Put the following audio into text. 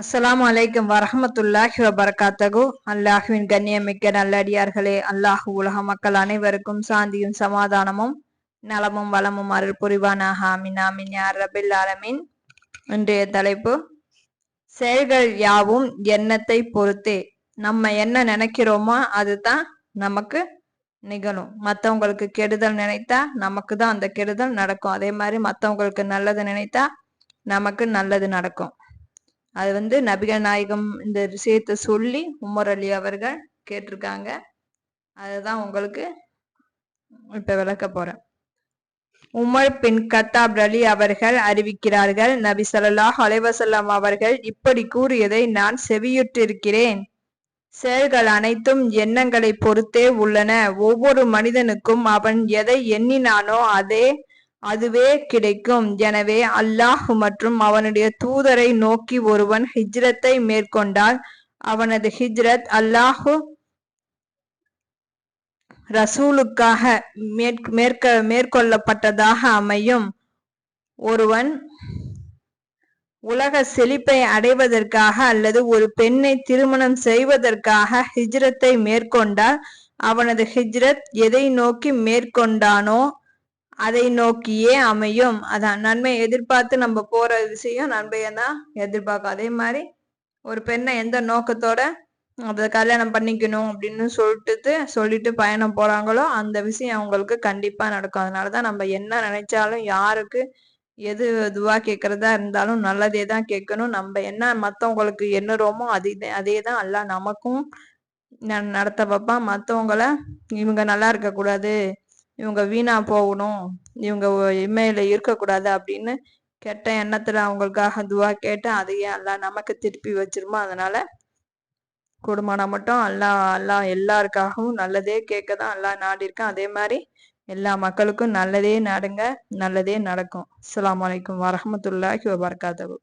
அஸ்லாம் அலைக்கும் வரஹமத்துல்லாஹி வபரகாத்தகு அல்லாஹுவின் கண்ணியமிக்க நல்லடியார்களே அல்லாஹு உலக மக்கள் அனைவருக்கும் சாந்தியும் சமாதானமும் நலமும் வளமும் அருள் புரிவானாக அமின் ஆமின் யார் ரபில் ஆலமின். இன்றைய தலைப்பு செயல்கள் யாவும் எண்ணத்தை பொறுத்தே. நம்ம என்ன நினைக்கிறோமோ அதுதான் நமக்கு நிகழும். மற்றவங்களுக்கு கெடுதல் நினைத்தா நமக்கு தான் அந்த கெடுதல் நடக்கும். அதே மாதிரி மற்றவங்களுக்கு நல்லது நினைத்தா நமக்கு நல்லது நடக்கும். அது வந்து நபிகள் நாயகம் இந்த விஷயத்த சொல்லி உமர் அலி அவர்கள் கேட்டிருக்காங்க. அதுதான் உங்களுக்கு இப்ப விளக்க போறேன். உமர் பின் கத்தாப் அலி அவர்கள் அறிவிக்கிறார்கள் நபி சல்லாஹ் அலைவசல்லாம் அவர்கள் இப்படி கூறியதை நான் செவியுற்றிருக்கிறேன். செயல்கள் அனைத்தும் எண்ணங்களை பொறுத்தே உள்ளன. ஒவ்வொரு மனிதனுக்கும் அவன் எதை எண்ணினானோ அதே அதுவே கிடைக்கும். எனவே அல்லாஹ் மற்றும் அவனுடைய தூதரை நோக்கி ஒருவன் ஹிஜ்ரத்தை மேற்கொண்டால் அவனது ஹிஜ்ரத் அல்லாஹு ரசூலுக்காக மேற்க மேற்கொள்ளப்பட்டதாக அமையும். ஒருவன் உலக செழிப்பை அடைவதற்காக அல்லது ஒரு பெண்ணை திருமணம் செய்வதற்காக ஹிஜ்ரத்தை மேற்கொண்டால் அவனது ஹிஜ்ரத் எதை நோக்கி மேற்கொண்டானோ அதை நோக்கியே அமையும். அதான் நன்மை எதிர்பார்த்து நம்ம போற விஷயம் நன்மையை தான் எதிர்பார்க்கும். அதே மாதிரி ஒரு பெண்ணை எந்த நோக்கத்தோட அதை கல்யாணம் பண்ணிக்கணும் அப்படின்னு சொல்லிட்டு சொல்லிட்டு பயணம் போறாங்களோ அந்த விஷயம் அவங்களுக்கு கண்டிப்பா நடக்கும். அதனாலதான் நம்ம என்ன நினைச்சாலும் யாருக்கு எது இதுவா கேட்கறதா இருந்தாலும் நல்லதே தான் கேட்கணும். நம்ம என்ன மத்தவங்களுக்கு எண்ணுறோமோ அதே அதே தான் எல்லாம் நமக்கும் நடத்த வைப்பான். மத்தவங்கள இவங்க நல்லா இருக்க கூடாது இவங்க வீணா போகணும். இவங்க இம்மையில இருக்கக்கூடாது அப்படின்னு கெட்ட எண்ணத்துல அவங்களுக்காக துவா கேட்டு அதையே எல்லாம் நமக்கு திருப்பி வச்சிருமோ? அதனால குடும்பம் மட்டும் அல்லா அல்லா எல்லாருக்காகவும் நல்லதே கேட்க தான் அல்லா நாடிருக்கேன் அதே மாதிரி எல்லா மக்களுக்கும் நல்லதே நாடுங்க நல்லதே நடக்கும். அஸ்லாம் வலைக்கம் வரமத்துல்லாஹி வபர்காத்தகு